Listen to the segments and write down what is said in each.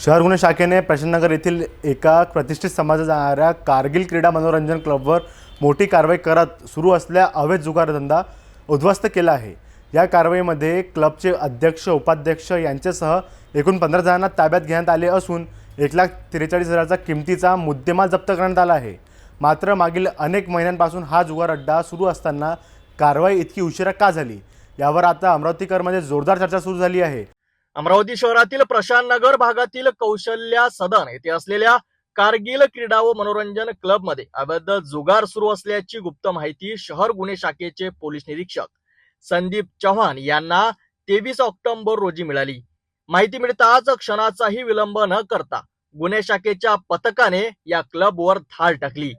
शहर गुन्हे शाखेने प्रशांतनगर येथील एका प्रतिष्ठित समाजात जाणाऱ्या कारगिल क्रीडा मनोरंजन क्लबवर मोठी कारवाई करत सुरू असल्या अवैध जुगारधंदा उद्ध्वस्त केला आहे. या कारवाईमध्ये क्लबचे अध्यक्ष उपाध्यक्ष यांच्यासह एकूण पंधरा जणांना ताब्यात घेण्यात आले असून एक लाख त्रेचाळीस हजाराचा किमतीचा मुद्देमाल जप्त करण्यात आला आहे. मात्र मागील अनेक महिन्यांपासून हा जुगार अड्डा सुरू असताना कारवाई इतकी उशिरा का झाली? यावर आता अमरावतीकरमध्ये जोरदार चर्चा सुरू झाली आहे. अमरावती शहरातील प्रशांत नगर भागातील कौशल्या सदन येथे असलेल्या कारगिल क्रीडा व मनोरंजन क्लबमध्ये अवैध जुगार सुरू असल्याची गुप्त माहिती शहर गुन्हे शाखेचे पोलीस निरीक्षक संदीप चव्हाण यांना तेवीस ऑक्टोबर रोजी मिळाली. माहिती मिळताच क्षणाचाही विलंब न करता गुन्हे शाखेच्या पथकाने या क्लबवर धाड टाकली.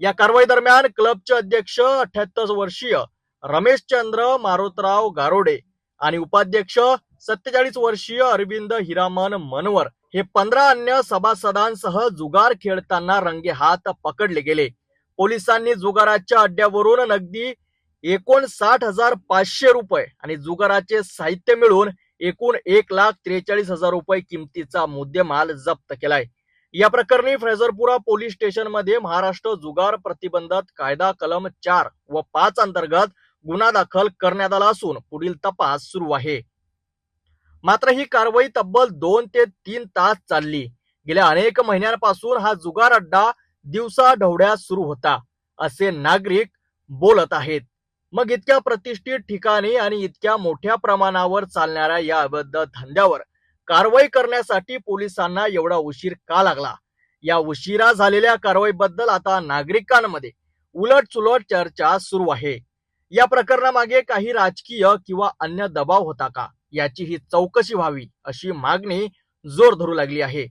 या कारवाई दरम्यान क्लबचे अध्यक्ष अठ्याहत्तर वर्षीय रमेश चंद्र मारुतराव गारोडे आणि उपाध्यक्ष सत्तेचाळीस वर्षीय अरविंद हिरामन मनवर हे पंधरा अन्य सभासदांसह जुगार खेळताना रंगे हात पकडले गेले. पोलिसांनी जुगाराच्या अड्ड्यावरून नगदी एकोणसाठ हजार पाचशे रुपये आणि जुगाराचे साहित्य मिळून एकूण एक लाख त्रेचाळीस हजार रुपये किमतीचा मुद्देमाल जप्त केलाय. या प्रकरणी फ्रेझरपुरा पोलीस स्टेशनमध्ये महाराष्ट्र जुगार प्रतिबंधक कायदा कलम चार व पाच अंतर्गत गुन्हा दाखल करण्यात आला असून पुढील तपास सुरू आहे. मात्र ही कारवाई तब्बल दोन ते तीन तास चालली. गेल्या अनेक महिन्यांपासून हा जुगार अड्डा दिवसा ढवळ्या सुरू होता असे नागरिक बोलत आहेत. मग इतक्या प्रतिष्ठित ठिकाणी आणि इतक्या मोठ्या प्रमाणावर चालणाऱ्या या अवैध धंद्यावर कारवाई करण्यासाठी पोलिसांना एवढा उशीर का लागला? या उशिरा झालेल्या कारवाईबद्दल आता नागरिकांमध्ये उलटसुलट चर्चा सुरू आहे. या प्रकरणामागे काही राजकीय किंवा अन्य दबाव होता का? याची ही चौकशी व्हावी अशी मागणी जोर धरू लागली आहे.